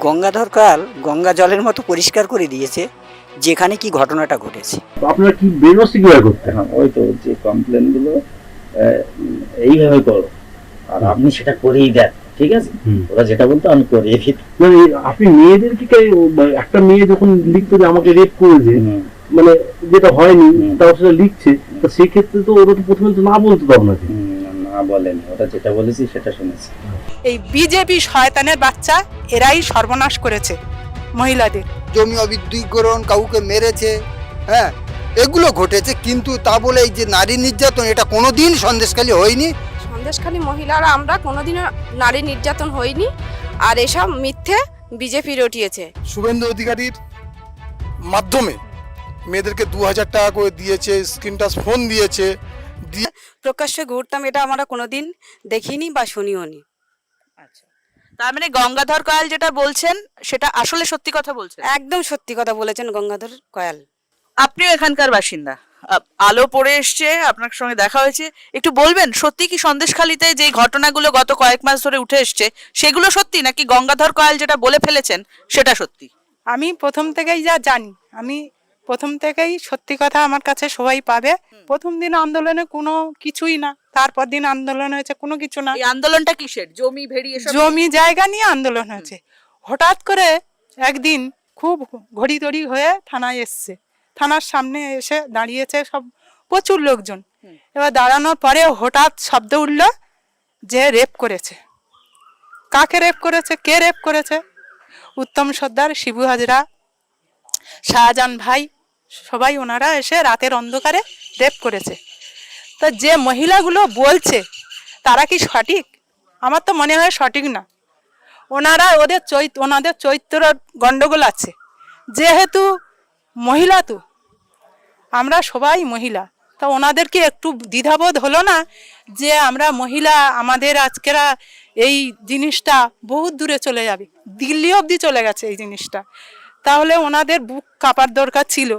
গঙ্গাধর কাল গঙ্গা জলের মতো পরিষ্কার করে দিয়েছে যেখানে কি ঘটনাটা ঘটেছে। তো আপনারা কি বেরোসি কীভাবে করতে? হ্যাঁ ওই তো যে কমপ্লেনগুলো এইভাবে করো। আর আপনি সেটা করেই দেন ঠিক আছে? ওরা যেটা বলতো আমি দিই মানে আপনি মেয়েদেরকে কে- একটা মেয়ে যখন লিখতো যে আমাকে রেপ করেছে মানে যেটা হয়নি। তাও সেটা লিখছে তো সেক্ষেত্রে তো ওরা তো প্রথমে তো না বলতো তো আপনাকে বলেনি যেটা বলেছি সেটা শুনেছি। এই বিজেপি শয়তানের বাচ্চা এরাই সর্বনাশ করেছে মহিলাদের। জমি অবিদ্যুৎকরণ কাউকে মেরেছে হ্যাঁ এগুলো ঘটেছে কিন্তু তা বলে এই যে নারী নির্যাতন এটা কোনোদিন সন্দেশখালী হয়নি? সন্দেশখালী মহিলারা আমরা কোনোদিনও নারী নির্যাতন হইনি আর এসব মিথ্যে বিজেপি রটিয়েছে। শুভেন্দু অধিকারীর মাধ্যমে মেয়েদেরকে দু হাজার টাকা করে দিয়েছে স্ক্রিন টাচ ফোন দিয়েছে দিয়ে প্রকাশ্যে ঘুরতাম এটা আমরা কোনোদিন দেখিনি বা শুনিও নি আচ্ছা। তার মানে গঙ্গাধর কয়াল যেটা বলছেন সেটা আসলে সত্যি কথা বলছেন? একদম সত্যি কথা বলেছেন গঙ্গাধর কয়াল। আপনিও এখানকার বাসিন্দা। আলো পড়ে এসছে আপনার সঙ্গে দেখা হয়েছে। একটু বলবেন সত্যি কি সন্দেশখালিতে যে ঘটনাগুলো গত কয়েক মাস ধরে উঠে এসছে সেগুলো সত্যি নাকি গঙ্গাধর কয়াল যেটা বলে ফেলেছেন সেটা সত্যি? আমি প্রথম থেকেই যা জানি আমি প্রথম থেকেই সত্যি কথা আমার কাছে সবাই পাবে। প্রথম দিন আন্দোলনে কোনো কিছুই না তারপর দিন আন্দোলন হয়েছে কোনো কিছু না। আন্দোলনটা কিসের? জমি ভেড়ি এসব জমি জায়গা নিয়ে আন্দোলন হয়েছে। হঠাৎ করে একদিন খুব ঘড়ি তড়ি হয়ে থানায় এসছে। থানার সামনে এসে দাঁড়িয়েছে সব প্রচুর লোকজন। এবার দাঁড়ানোর পরে হঠাৎ শব্দ উঠল যে রেপ করেছে। কাকে রেপ করেছে? কে রেপ করেছে? উত্তম সর্দার শিবু হাজরা শাহজাহান ভাই, সবাই ওনারা এসে রাতের অন্ধকারে রেপ করেছে। তো যে মহিলাগুলো বলছে, তারা কি সঠিক? আমার তো মনে হয় সঠিক না। ওনারা ওদের চৈত ওনাদের চৈত্র গন্ডগোল আছে। যেহেতু মহিলা তো, আমরা সবাই মহিলা। তা ওনাদেরকে একটু দ্বিধাবোধ হলো না যে আমরা মহিলা, আমাদের আজকেরা এই জিনিসটা বহুত দূরে চলে যাবে। দিল্লি অবধি চলে গেছে এই জিনিসটা। তাহলে ওনাদের বুক কাঁপার দরকার ছিল।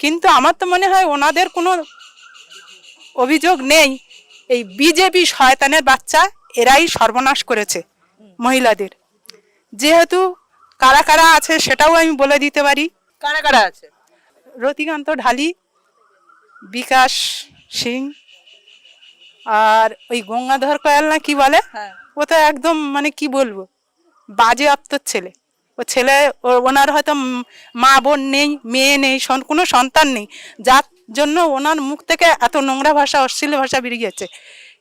কিন্তু আমার তো মনে হয় ওনাদের কোনো অভিযোগ নেই। এই বিজেপি শয়তানের বাচ্চা এরাই সর্বনাশ করেছে মহিলাদের। যেহেতু কারা কারা আছে সেটাও আমি বলে দিতে পারি। কারা কারা আছে? রতিকান্ত ঢালি বিকাশ সিং আর ওই গঙ্গাধর কয়াল না কি বলে? হ্যাঁ। ও তো একদম মানে কি বলব? বাজে আপ্তর ছেলে। ও ছেলে ওনার হয়তো মা বোন নেই, মেয়ে নেই কোনো সন্তান নেই। যার জন্য ওনার মুখ থেকে এত নোংরা ভাষা, অশ্লীল ভাষা বেরিয়েছে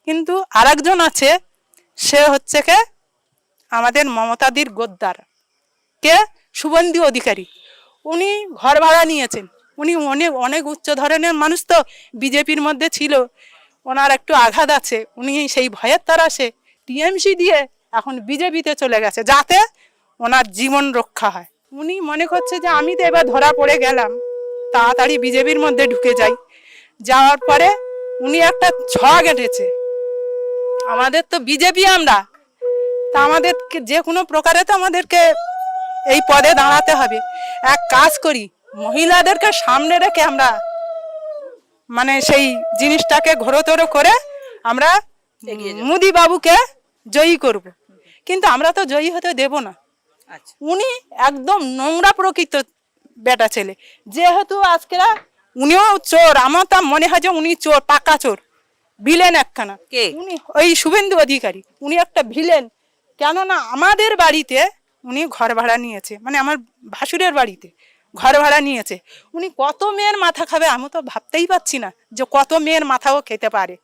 কিন্তু আরেকজন আছে, সে হচ্ছে কে? আমাদের মমতাদির গোদ্দার। কে? শুভেন্দু অধিকারী। উনি ঘর ভাড়া নিয়েছেন। উনি অনেক অনেক উচ্চ ধরনের মানুষ তো, বিজেপির মধ্যে ছিল। ওনার একটু আঘাত আছে। উনি সেই ভয়ের তারাসে টিএমসি দিয়ে এখন বিজেপিতে চলে গেছে। যাতে ওনার জীবন রক্ষা হয়। উনি মনে করছে যে আমি তো এবার ধরা পড়ে গেলাম। তাড়াতাড়ি বিজেপির মধ্যে ঢুকে যাই। যাওয়ার পরে উনি একটা ছক এঁটেছে আমাদের তো বিজেপি আমরা। তা আমাদেরকে যে কোনো প্রকারে তো আমাদেরকে এই পদে দাঁড়াতে হবে। এক কাজ করি মহিলাদেরকে সামনে রেখে আমরা মানে সেই জিনিসটাকে ঘোরতর করে আমরা মুদি বাবুকে জয়ী করব। কিন্তু আমরা তো জয়ী হতে দেব না। উনি একদম নোংরা প্রকৃত বেটা ছেলে। যেহেতু আজকেরা উনিও চোর আমার তা মনে হয় যে উনি চোর পাকা চোর ভিলেন একখানা। কে? উনি ওই শুভেন্দু অধিকারী উনি একটা ভিলেন। কেননা আমাদের বাড়িতে উনি ঘর ভাড়া নিয়েছে মানে আমার ভাসুরের বাড়িতে ঘর ভাড়া নিয়েছে। উনি কত মেয়ের মাথা খাবে আমি তো ভাবতেই পাচ্ছি না যে কত মেয়ের মাথাও খেতে পারে।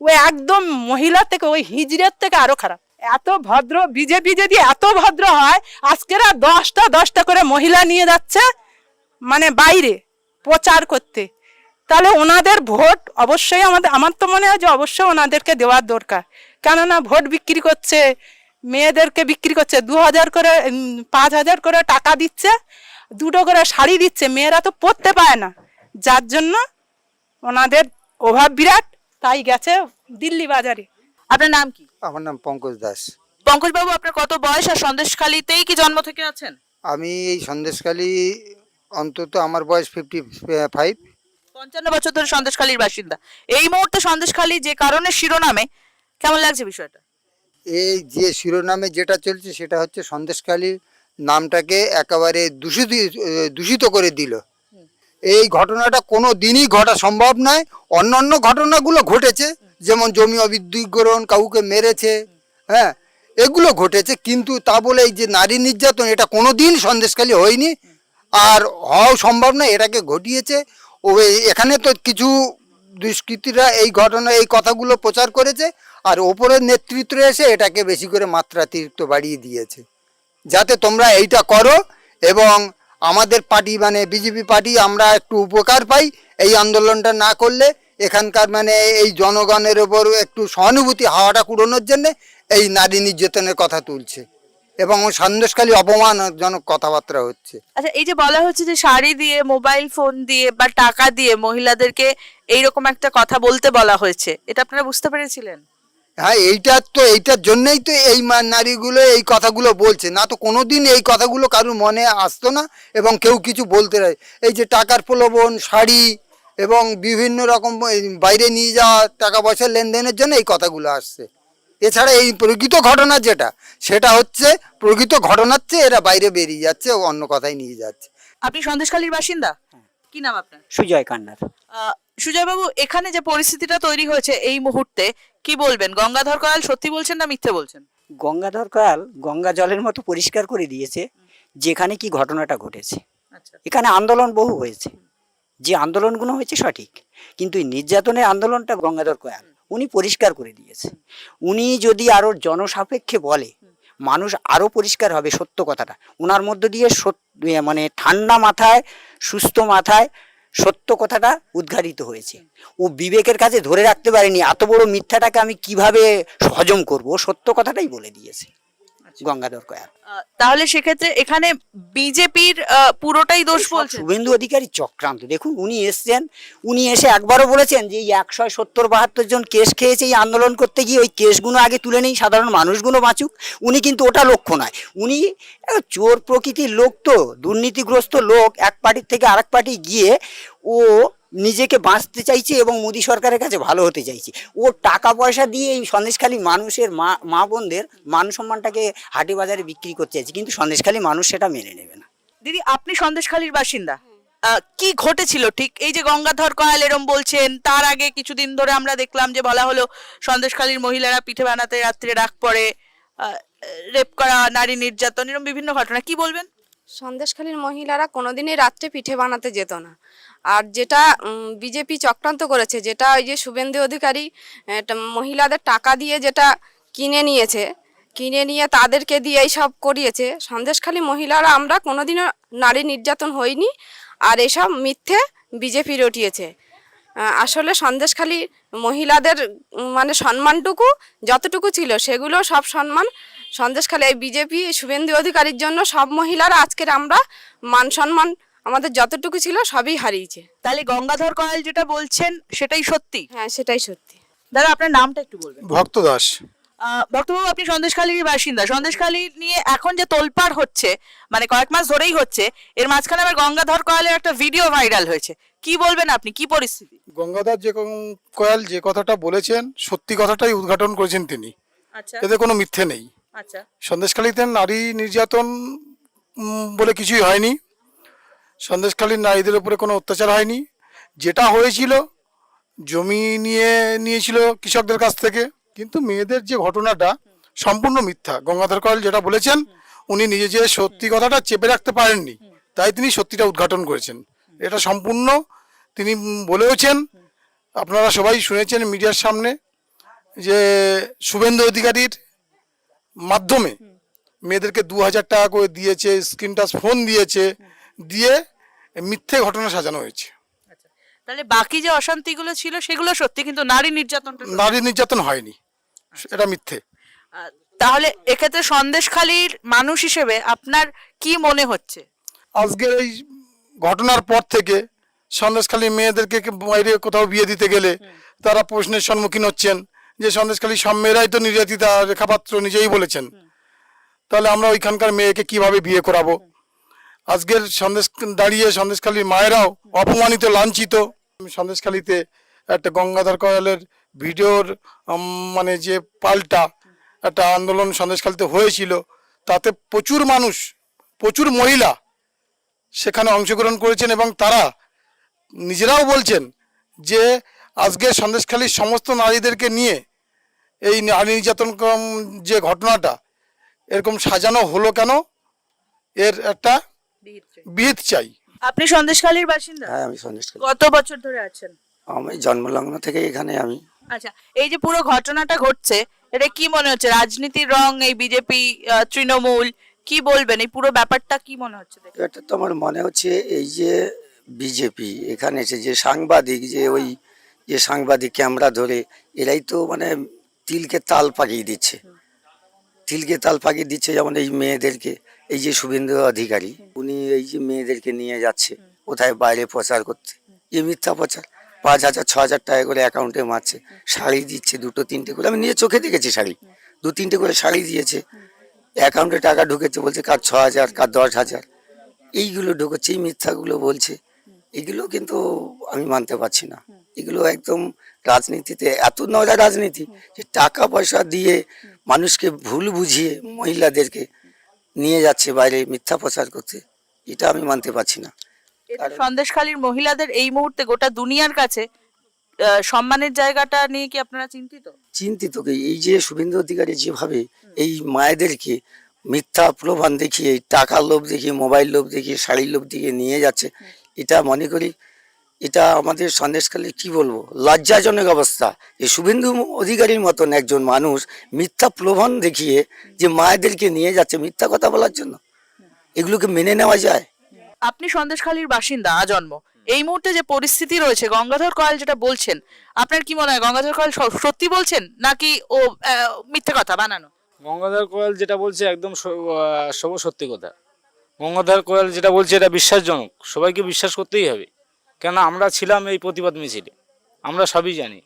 ও একদম মহিলার থেকে ওই হিজড়ের থেকে আরও খারাপ। এত ভদ্র বিজেপি যদি এত ভদ্র হয়, আজকেরা দশটা দশটা করে মহিলা নিয়ে যাচ্ছে মানে বাইরে, প্রচার করতে। তাহলে ওনাদের ভোট অবশ্যই আমাদের, আমার তো মনে হয় যে অবশ্যই ওনাদেরকে দেওয়ার দরকার। কেননা ভোট বিক্রি করছে, মেয়েদেরকে বিক্রি করছে, দু হাজার করে পাঁচ হাজার করে টাকা দিচ্ছে, দুটো করে শাড়ি দিচ্ছে, মেয়েরা তো পরতে পায় না। যার জন্য ওনাদের অভাব বিরাট, তাই গেছে দিল্লি বাজারে। আপনার নাম কি? আমার নাম পঙ্কজ দাস। পঙ্কজ বাবু আপনার কত বয়স আর সন্দেশখালিতেই কি জন্ম থেকে আছেন? আমি এই সন্দেশখালী অন্তত আমার বয়স ফিফটি ফাইভ পঞ্চান্ন বছর ধরে সন্দেশখালীর বাসিন্দা। এই মুহূর্তে সন্দেশখালী যে কারণে শিরোনামে কেমন লাগছে বিষয়টা? এই যে শিরোনামে যেটা চলছে সেটা হচ্ছে সন্দেশখালী নামটাকে একেবারে দূষিত দূষিত করে দিল। এই ঘটনাটা কোনো দিনই ঘটা সম্ভব নয় অন্যান্য ঘটনাগুলো ঘটেছে। যেমন জমি অবিদ্যুৎকরণ কাউকে মেরেছে হ্যাঁ এগুলো ঘটেছে, কিন্তু তা বলে এই যে নারী নির্যাতন, এটা কোনো দিন সন্দেশখালী হয়নি। আর হওয়াও সম্ভব নয়, এটাকে ঘটিয়েছে। ও এখানে তো কিছু দুষ্কৃতীরা এই ঘটনা, এই কথাগুলো প্রচার করেছে, আর ওপরের নেতৃত্ব এসে এটাকে বেশি করে মাত্রাতিরিক্ত বাড়িয়ে দিয়েছে। যাতে তোমরা এইটা করো এবং আমাদের পার্টি মানে বিজেপি পার্টি, আমরা একটু উপকার পাই, এই আন্দোলনটা না করলে এখানকার মানে এই জনগণের ওপর একটু সহানুভূতি হাওয়াটা কুড়োনোর জন্য এই নারী নির্যাতনের কথা তুলছে এবং সন্দেশখালী অপমানজনক কথাবার্তা হচ্ছে। আচ্ছা এই যে বলা হচ্ছে যে শাড়ি দিয়ে মোবাইল ফোন দিয়ে বা টাকা দিয়ে মহিলাদেরকে এইরকম একটা কথা বলতে বলা হয়েছে এটা আপনারা বুঝতে পেরেছিলেন? হ্যাঁ এইটার তো এইটার জন্যই তো এই নারীগুলো এই কথাগুলো বলছে। না তো কোনোদিন এই কথাগুলো কারোর মনে আসতো না এবং কেউ কিছু বলতে রায় এই যে টাকার প্রলোভন শাড়ি এবং বিভিন্ন রকম বাইরে নিয়ে যাওয়া টাকা পয়সা লেনদেনের জন্য এই কথাগুলো আসছে। এছাড়া এই প্রকৃত ঘটনা যেটা সেটা হচ্ছে প্রকৃত ঘটনার চেয়ে এরা বাইরে বেরিয়ে যাচ্ছে ও অন্য কথাই নিয়ে যাচ্ছে। আপনি সন্দেশখালীর বাসিন্দা? কি নাম আপনার? সুজয় কান্নার। সুজয়বাবু এখানে যে পরিস্থিতিটা তৈরি হয়েছে এই মুহূর্তে কি বলবেন? গঙ্গাধর কয়াল সত্যি বলছেন না মিথ্যে বলছেন? গঙ্গাধর কাল গঙ্গা জলের মতো পরিষ্কার করে দিয়েছে যেখানে কি ঘটনাটা ঘটেছে। আচ্ছা। এখানে আন্দোলন বহু হয়েছে। যে আন্দোলনগুলো হয়েছে সঠিক। কিন্তু এই নির্যাতনের আন্দোলনটা গঙ্গাধর কয়াল, উনি পরিষ্কার করে দিয়েছে। উনি যদি আরও জনসাপেক্ষে বলে, মানুষ আরও পরিষ্কার হবে, সত্য কথাটা। ওনার মধ্য দিয়ে সত্য মানে ঠান্ডা মাথায়, সুস্থ মাথায় সত্য কথাটা উদ্ঘাটিত হয়েছে। ও বিবেকের কাছে ধরে রাখতে পারেনি, এত বড় মিথ্যাটাকে আমি কীভাবে হজম করব? সত্য কথাটাই বলে দিয়েছে। গঙ্গাধর কয়াল। তাহলে সেক্ষেত্রে এখানে বিজেপির পুরোটাই দোষ বলছে শুভেন্দু অধিকারী চক্রান্ত। দেখুন উনি এসছেন উনি এসে একবারও বলেছেন যে এই একশো সত্তর বাহাত্তর জন কেস খেয়েছে এই আন্দোলন করতে গিয়ে ওই কেসগুলো আগে তুলে নেই সাধারণ মানুষগুলো বাঁচুক। উনি কিন্তু ওটা লক্ষ্য নয়। উনি চোর প্রকৃতির লোক তো দুর্নীতিগ্রস্ত লোক এক পার্টির থেকে আরেক পার্টি গিয়ে ও নিজেকে বাঁচতে চাইছে এবং মোদী সরকারের কাছে ভালো হতে চাইছে। ও টাকা পয়সা দিয়ে এই সন্দেশখালী মানুষের মা মা বোনদের মান সম্মানটাকে হাটে বাজারে বিক্রি করতে চাইছে কিন্তু সন্দেশখালী মানুষ সেটা মেনে নেবে না। দিদি আপনি সন্দেশখালীর বাসিন্দা। কি ঘটেছিল ঠিক? এই যে গঙ্গাধর কয়াল এরম বলছেন তার আগে কিছুদিন ধরে আমরা দেখলাম যে বলা হলো সন্দেশখালীর মহিলারা পিঠে বানাতে রাত্রে ডাক পড়ে রেপ করা নারী নির্যাতন এরকম বিভিন্ন ঘটনা। কি বলবেন? সন্দেশখালীর মহিলারা কোনোদিনই রাত্রে পিঠে বানাতে যেত না। আর যেটা বিজেপি চক্রান্ত করেছে, যেটা ওই যে শুভেন্দু অধিকারী মহিলাদের টাকা দিয়ে যেটা কিনে নিয়েছে, কিনে নিয়ে তাদেরকে দিয়ে এইসব করিয়েছে, সন্দেশখালী মহিলারা আমরা কোনোদিনও নারী নির্যাতন হইনি আর এসব মিথ্যে বিজেপি রটিয়েছে। আসলে সন্দেশখালী মহিলাদের মানে সম্মানটুকু যতটুকু ছিল, সেগুলো সব সম্মান সন্দেশখালী, এই বিজেপি, শুভেন্দু অধিকারীর জন্য সব মহিলারা আজকের আমরা মান সম্মান আমাদের যতটুকু ছিল সবই হারিয়েছে। তাহলে গঙ্গাধর কয়াল যেটা বলছেন সেটাই সত্যি? হ্যাঁ সেটাই সত্যি। দাদা আপনার নামটা একটু বলবেন। ভক্ত দাস। ভক্তবাবু আপনি সন্দেশখালীর বাসিন্দা। সন্দেশখালী নিয়ে এখন যে তোলপাড় হচ্ছে মানে কয়েক মাস ধরেই হচ্ছে এর মাঝখানে আবার গঙ্গাধর কয়ালের একটা ভিডিও ভাইরাল হয়েছে। কি বলবেন আপনি? কি পরিস্থিতি? গঙ্গাধর যে কয়াল যে কথাটা বলেছেন সত্যি কথাটাই উদ্ঘাটন করেছেন তিনি। আচ্ছা। এতে কোনো মিথ্যে নেই। আচ্ছা। সন্দেশখালীতে নারী নির্যাতন বলে কিছুই হয়নি। সন্দেশখালীর নারীদের উপরে কোনো অত্যাচার হয়নি। যেটা হয়েছিল, জমি নিয়ে নিয়েছিল কৃষকদের কাছ থেকে। কিন্তু মেয়েদের যে ঘটনাটা সম্পূর্ণ মিথ্যা। গঙ্গাধর কয়াল যেটা বলেছেন, উনি নিজে যে সত্যি কথাটা চেপে রাখতে পারেননি, তাই তিনি সত্যিটা উদ্ঘাটন করেছেন। এটা সম্পূর্ণ তিনি বলেওছেন। আপনারা সবাই শুনেছেন মিডিয়ার সামনে যে শুভেন্দু অধিকারীর মাধ্যমে মেয়েদেরকে দু হাজার টাকা করে দিয়েছে, স্ক্রিন টাচ ফোন দিয়েছে, দিয়ে মিথ্যে ঘটনা সাজানো হয়েছে। তাহলে বাকি যে অশান্তিগুলো ছিল সেগুলো সত্যি কিন্তু নারী নির্যাতন। নারী নির্যাতন হয়নি। এটা মিথ্যে। তাহলে এক্ষেত্রে সন্দেশখালীর মানুষ হিসেবে আপনার কি মনে হচ্ছে? আজকের এই ঘটনার পর থেকে সন্দেশখালী মেয়েদেরকে বাইরে কোথাও বিয়ে দিতে গেলে তারা প্রশ্নের সম্মুখীন হচ্ছেন যে সন্দেশখালী সব মেয়েরাই তো নির্যাতিতা রেখাপাত্র নিজেই বলেছেন। তাহলে আমরা ওইখানকার মেয়েকে কীভাবে বিয়ে করাবো? আজকের সন্দেশ দাঁড়িয়ে সন্দেশখালীর মায়েরাও অপমানিত, লাঞ্ছিত। সন্দেশখালীতে একটা গঙ্গাধর কয়ালের ভিডিওর মানে যে পাল্টা একটা আন্দোলন সন্দেশখালীতে হয়েছিল, তাতে প্রচুর মানুষ, প্রচুর মহিলা সেখানে অংশগ্রহণ করেছেন এবং তারা নিজেরাও বলছেন যে আজকে সন্দেশখালীর সমস্ত নারীদেরকে নিয়ে এই নারী নির্যাতন যে ঘটনাটা, এরকম সাজানো হলো কেন? এর একটা বিহিত চাই। আপনি সন্দেশখালীর বাসিন্দা? হ্যাঁ আমি সন্দেশখালী। কত বছর ধরে আছেন? আমি জন্মলগ্ন থেকে এখানে আমি। আচ্ছা এই যে পুরো ঘটনাটা ঘটছে এটা কি মনে হচ্ছে? রাজনীতির রং এই বিজেপি তৃণমূল কি বলবেন? এই পুরো ব্যাপারটা কি মনে হচ্ছে? এটা তো আমার মনে হচ্ছে এই যে বিজেপি এখানে এসে যে সাংবাদিক যে ওই যে সাংবাদিক ক্যামেরা ধরে এরাই তো মানে তিলকে তাল পাকিয়ে দিচ্ছে। তিলকে তাল পাকিয়ে দিচ্ছে যেমন এই মেয়েদেরকে। এই যে শুভেন্দু অধিকারী উনি এই যে মেয়েদেরকে নিয়ে যাচ্ছে কোথায় বাইরে প্রচার করতে যে মিথ্যা প্রচার। পাঁচ হাজার ছ হাজার টাকা করে অ্যাকাউন্টে মারছে শাড়ি দিচ্ছে দুটো তিনটে করে। আমি নিজে চোখে দেখেছি শাড়ি। দু তিনটে করে শাড়ি দিয়েছে। অ্যাকাউন্টে টাকা ঢুকেছে বলছে কার ছ হাজার কার দশ হাজার। এইগুলো ঢুকছে এই মিথ্যাগুলো বলছে। এগুলো কিন্তু আমি মানতে পারছি না। এগুলো একদম রাজনীতিতে এত নয়লা রাজনীতি যে টাকা পয়সা দিয়ে মানুষকে ভুল বুঝিয়ে মহিলাদেরকে নিয়ে যাচ্ছে বাইরে মিথ্যা প্রচার করতে এটা আমি মানতে পারছি না। সন্দেশখালীর মহিলাদের এই মুহূর্তে গোটা দুনিয়ার কাছে সম্মানের জায়গাটা নিয়ে কি আপনারা চিন্তিত? চিন্তিত কি? এই যে শুভেন্দু অধিকারী যেভাবে এই মায়েদেরকে মিথ্যা প্রলোভন দেখিয়ে টাকার লোভ দেখিয়ে মোবাইল লোভ দেখিয়ে শাড়ির লোভ দেখিয়ে নিয়ে যাচ্ছে এটা মনে করি এটা আমাদের সন্দেশকালে কি বলব? লজ্জাজনক অবস্থা। যে শুভেন্দু অধিকারীর মতন একজন মানুষ মিথ্যা প্রলোভন দেখিয়ে যে মায়েদেরকে নিয়ে যাচ্ছে মিথ্যা কথা বলার জন্য। এগুলোকে মেনে নেওয়া যায়? আপনি সন্দেশখালীর বাসিন্দা আজন্ম। এই মুহূর্তে যে পরিস্থিতি রয়েছে গঙ্গাধর কয়াল যেটা বলছেন আপনার কি মনে হয় গঙ্গাধর কয়াল সত্যি বলছেন নাকি ও মিথ্যা কথা বানানো? গঙ্গাধর কোয়াল যেটা বলছে একদম সব সত্যি কথা। গঙ্গাধর কোয়াল যেটা বলছে এটা বিশ্বাসজনক। সবাইকে বিশ্বাস করতেই হবে। কেন আমরা ছিলাম এই প্রতিবাদ মিছিলে। আমরা সবই জানি।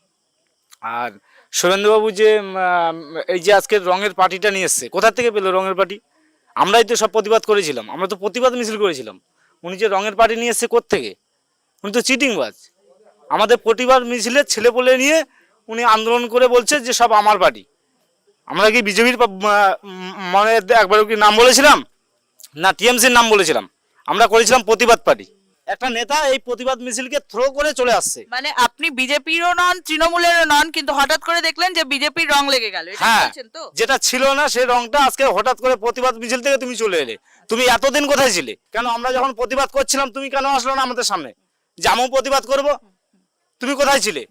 আর সুরেন্দ্রবাবু যে এই যে আজকের রঙের পার্টিটা নিয়ে এসছে, কোথা থেকে পেল রঙের পার্টি? আমরাই তো সব প্রতিবাদ করেছিলাম। আমরা তো প্রতিবাদ মিছিল করেছিলাম। উনি যে রঙের পার্টি নিয়ে এসছে কোত্থেকে? উনি তো চিটিংবাজ। আমাদের প্রতিবাদ মিছিলের ছেলেপলে নিয়ে উনি আন্দোলন করে বলছে যে, সব আমার পার্টি। আমরা কি বিজেপির মানে একবার কি নাম বলেছিলাম? না, টিএমসির নাম বলেছিলাম। আমরা করেছিলাম প্রতিবাদ পার্টি। একটা নেতা এই প্রতিবাদ মিছিলকে থ্রো করে চলে আসছে। মানে আপনি বিজেপিরও নন তৃণমূলেরও নন কিন্তু হঠাৎ করে দেখলেন যে বিজেপির রং লেগে গেল। হ্যাঁ যেটা ছিল না সেই রংটা আজকে হঠাৎ করে প্রতিবাদ মিছিল থেকে তুমি চলে এলে। তুমি এতদিন কোথায় ছিলে? কেন আমরা যখন প্রতিবাদ করছিলাম তুমি কেন আসলো না আমাদের সামনে? যে আমিও প্রতিবাদ করব। তুমি কোথায় ছিলে?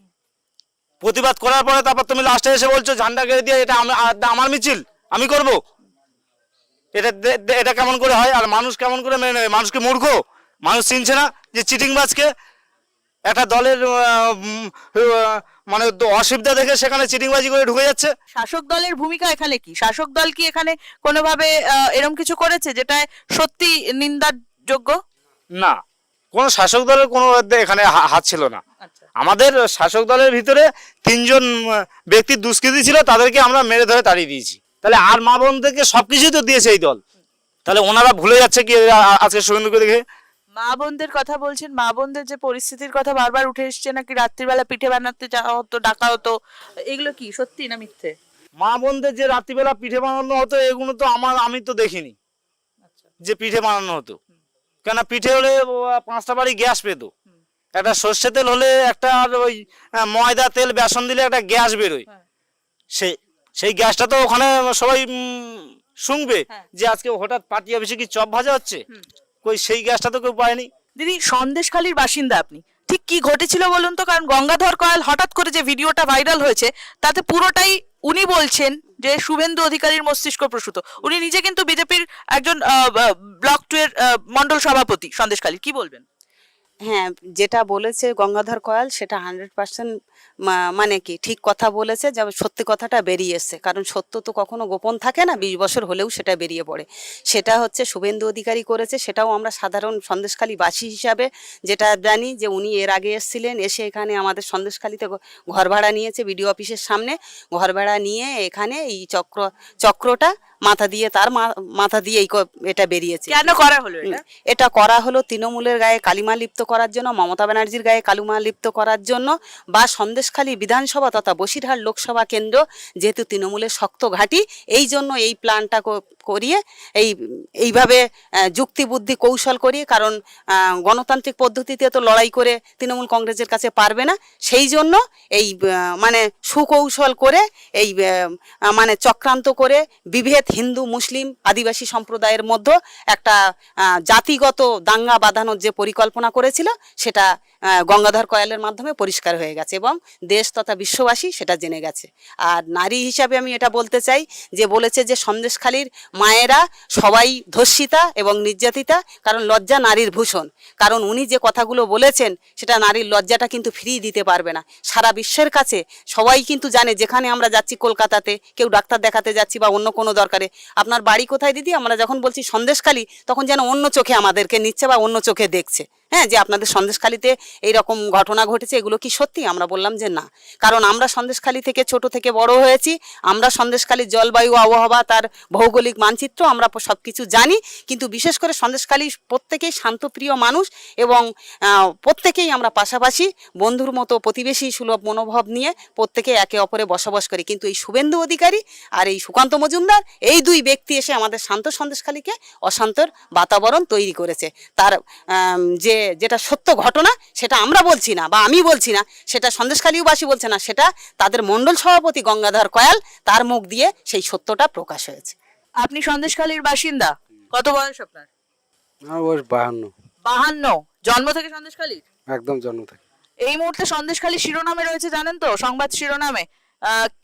প্রতিবাদ করার পরে তারপর তুমি লাস্টে এসে বলছো ঝান্ডা গেড়ে দিয়ে এটা আমার মিছিল আমি করব? এটা এটা কেমন করে হয়? আর মানুষ কেমন করে মেনে নেবে? মানুষকে মূর্খ? মানুষ চিনছে না যে চিটিংবাজকে একটা দলের মানে অসুবিধা দেখে সেখানে চিটিংবাজি করে ঢুকে যাচ্ছে। শাসক দলের ভূমিকা এখানে কি? শাসক দল কি এখানে কোনোভাবে এরম কিছু করেছে যেটা সত্যি নিন্দার যোগ্য না কোনো শাসক দলের কোনো এখানে হাত ছিল না। আচ্ছা। আমাদের শাসক দলের ভিতরে তিনজন উম, ব্যক্তির দুষ্কৃতি ছিল তাদেরকে আমরা মেরে ধরে তাড়িয়ে দিয়েছি। তাহলে আর মা বোনদেরকে সবকিছুই তো দিয়েছে এই দল। তাহলে ওনারা ভুলে যাচ্ছে কি আজকে শুভেন্দুকে দেখে? মা বোনদের কথা বলছেন মা বোনদের যে পরিস্থিতির কথা বারবার উঠে এসছে নাকি রাত্রিবেলা পিঠে বানাতে যাওয়া হতো ডাকা হতো এগুলো কি সত্যি না মিথ্যে? মা বোনদের যে রাত্রিবেলা পিঠে বানানো হতো এগুলো তো আমার আমি তো দেখিনি যে পিঠে বানানো হতো। কেন পিঠে হলে পাঁচটা বাড়ি গ্যাস পেত। একটা সর্ষে তেল হলে একটা ওই ময়দা তেল বেসন দিলে একটা গ্যাস বেরোয়। হ্যাঁ। সেই সেই গ্যাসটা তো ওখানে সবাই শুনবে হ্যাঁ। যে আজকে হঠাৎ পার্টি অফিসে কি চপ ভাজা হচ্ছে? কই সেই গ্যাসটা তো কেউ পায়নি। দিদি সন্দেশখালীর বাসিন্দা আপনি। ঠিক কি ঘটেছিল বলুন তো? কারণ গঙ্গাধর কয়াল হঠাৎ করে যে ভিডিওটা ভাইরাল হয়েছে তাতে পুরোটাই উনি বলছেন যে শুভেন্দু অধিকারীর মস্তিষ্ক প্রসূত। উনি নিজে কিন্তু বিজেপির একজন ব্লক টু এর মন্ডল সভাপতি সন্দেশখালী কি বলবেন? হ্যাঁ যেটা বলেছে গঙ্গাধর কয়াল সেটা হান্ড্রেড পার্সেন্ট মানে কি, ঠিক কথা বলেছে যে সত্যি কথাটা বেরিয়ে এসছে। কারণ সত্য তো কখনো গোপন থাকে না, বিশ বছর হলেও সেটা বেরিয়ে পড়ে। সেটা হচ্ছে শুভেন্দু অধিকারী করেছে, সেটাও আমরা সাধারণ সন্দেশখালী বাসী হিসাবে যেটা জানি যে উনি এর আগে এসেছিলেন, এসে এখানে আমাদের সন্দেশখালীতে ঘর ভাড়া নিয়েছে বিডিও অফিসের সামনে। ঘর ভাড়া নিয়ে এখানে এই চক্র, চক্রটা মাথা দিয়ে তার মাথা দিয়ে এই এটা বেরিয়েছে। কেন করা হলো এটা? এটা করা হলো তৃণমূলের গায়ে কালিমা লিপ্ত করার জন্য মমতা ব্যানার্জির গায়ে কালিমা লিপ্ত করার জন্য বা সন্দেশখালী বিধানসভা তথা বসিরহাট লোকসভা কেন্দ্র যেহেতু তৃণমূলের শক্ত ঘাঁটি এই জন্য এই প্ল্যানটা করিয়ে এই, এইভাবে যুক্তি বুদ্ধি কৌশল করিয়ে, কারণ গণতান্ত্রিক পদ্ধতিতে তো লড়াই করে তৃণমূল কংগ্রেসের কাছে পারবে না, সেই জন্য এই মানে সুকৌশল করে এই মানে চক্রান্ত করে বিভেদ হিন্দু, মুসলিম, আদিবাসী সম্প্রদায়ের মধ্যে একটা জাতিগত দাঙ্গা বাঁধানোর যে পরিকল্পনা করেছিল, সেটা গঙ্গাধর কয়ালের মাধ্যমে পরিষ্কার হয়ে গেছে এবং দেশ তথা বিশ্ববাসী সেটা জেনে গেছে। আর নারী হিসাবে আমি এটা বলতে চাই যে বলেছে যে সন্দেশখালীর মায়েরা সবাই ধর্ষিতা এবং নির্যাতিতা, কারণ লজ্জা নারীর ভূষণ। কারণ উনি যে কথাগুলো বলেছেন, সেটা নারীর লজ্জাটা কিন্তু ফিরিয়ে দিতে পারবে না। সারা বিশ্বের কাছে সবাই কিন্তু জানে, যেখানে আমরা যাচ্ছি কলকাতাতে, কেউ ডাক্তার দেখাতে যাচ্ছি বা অন্য কোনো দরকারে। আপনার বাড়ি কোথায় দিদি? আমরা যখন বলছি সন্দেশখালী, তখন যেন অন্য চোখে আমাদেরকে নিচ্ছে বা অন্য চোখে দেখছে। হ্যাঁ যে আপনাদের সন্দেশখালীতে এইরকম ঘটনা ঘটেছে, এগুলো কি সত্যি? আমরা বললাম যে না। কারণ আমরা সন্দেশখালী থেকে ছোট থেকে বড় হয়েছি, আমরা সন্দেশখালীর জলবায়ু, আবহাওয়া, তার ভৌগোলিক মানচিত্র আমরা সব কিছু জানি, কিন্তু বিশেষ করে সন্দেশখালী প্রত্যেকেই শান্তপ্রিয় মানুষ এবং প্রত্যেকেই আমরা পাশাপাশি বন্ধুর মতো প্রতিবেশী সুলভ মনোভাব নিয়ে প্রত্যেকে একে অপরে বসবাস করি। কিন্তু এই শুভেন্দু অধিকারী আর এই সুকান্ত মজুমদার, এই দুই ব্যক্তি এসে আমাদের শান্ত সন্দেশখালীকে অশান্তর বাতাবরণ তৈরি করেছে। তার যে যেটা সত্য ঘটনা সেটা আমরা বলছি না বা আমি বলছি না সেটা সন্দেশখালীবাসী বলছে না সেটা তাদের মণ্ডল সভাপতি গঙ্গাধর কয়াল তার মুখ দিয়ে সেই সত্যটা প্রকাশ হয়েছে। আপনি সন্দেশখালীর বাসিন্দা কত বয়স আপনার? আমার বয়স বাহান্ন। বাহান্ন জন্ম থেকে সন্দেশখালীর? একদম জন্ম থেকে। এই মুহূর্তে সন্দেশখালী শিরোনামে রয়েছে জানেন তো সংবাদ শিরোনামে।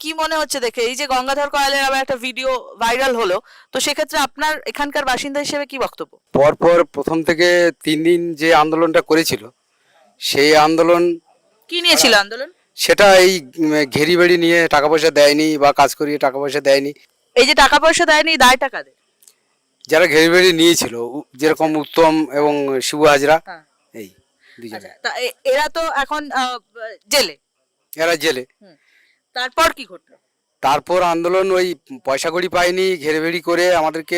কি মনে হচ্ছে দেখে? এই যে গঙ্গাধর কয়ালের আবার একটা ভিডিও ভাইরাল হলো তো সেক্ষেত্রে আপনার এখানকার বাসিন্দা হিসেবে কি বক্তব্য? পরপর প্রথম থেকে তিন দিন যে আন্দোলনটা করেছিল সেই আন্দোলন কি নিয়েছিল আন্দোলন? সেটা এই ঘেরি বেড়ি নিয়ে টাকা পয়সা দেয়নি বা কাজ করিয়ে টাকা পয়সা দেয়নি। এই যে টাকা পয়সা দেয়নি দায় টাকা দেয় যারা ঘেরি বেড়ি নিয়েছিল যেরকম উত্তম এবং শিবু হাজরা হ্যাঁ। এই দুজনে। তা এরা তো এখন জেলে? এরা জেলে। তারপর কি ঘটলো? তারপর আন্দোলন ওই পয়সা কড়ি পায়নি ঘেরে বেড়ি করে আমাদেরকে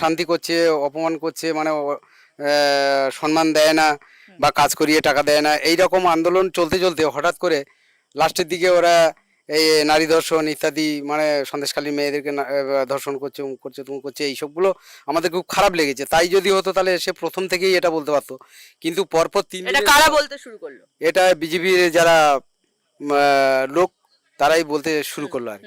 শান্তি করছে অপমান করছে মানে সম্মান দেয় না বা কাজ করিয়ে টাকা দেয় না। এই রকম আন্দোলন চলতে চলতে হঠাৎ করে লাস্টের দিকে ওরা এই নারী ধর্ষণ ইত্যাদি মানে সন্দেশখালী মেয়েদেরকে ধর্ষণ করছে উম করছে তুমি করছে এইসবগুলো আমাদের খুব খারাপ লেগেছে। তাই যদি হতো তাহলে সে প্রথম থেকেই এটা বলতে পারতো। কিন্তু পরপর তিন কারা বলতে শুরু করল? এটা বিজেপির যারা লোক তারাই বলতে শুরু করল আর।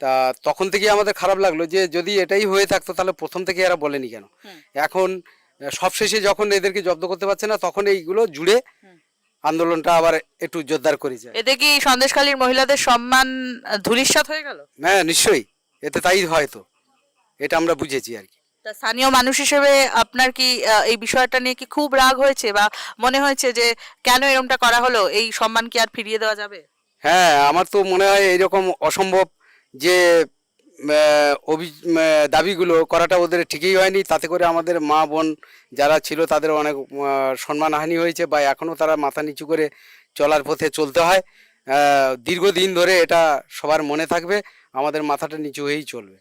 তা তখন থেকে আমাদের খারাপ লাগল যে যদি এটাই হয়ে থাকতো তাহলে প্রথম থেকে এরা বলেনি কেন? এখন সবশেষে যখন এদেরকে জব্দ করতে পারছে না তখন এইগুলো জুড়ে আন্দোলনটা আবার একটু জোরদার করেছে এতে কি সন্দেশখালীর মহিলাদের সম্মান ধূলিসাৎ হয়ে গেল? হ্যাঁ নিশ্চয়ই। এতে তাই হয়তো। এটা আমরা বুঝেছি আর কি। তা স্থানীয় মানুষ হিসেবে আপনার কি এই বিষয়টা নিয়ে কি খুব রাগ হয়েছে বা মনে হয়েছে যে কেন এরকমটা করা হলো? এই সম্মান কি আর ফিরিয়ে দেওয়া যাবে? হ্যাঁ আমার তো মনে হয় এইরকম অসম্ভব যে অভি দাবিগুলো করাটা ওদের ঠিকই হয়নি। তাতে করে আমাদের মা বোন যারা ছিল তাদের অনেক সম্মানহানি হয়েছে বা এখনও তারা মাথা নিচু করে চলার পথে চলতে হয়। দীর্ঘদিন ধরে এটা সবার মনে থাকবে। আমাদের মাথাটা নিচু হয়েই চলবে।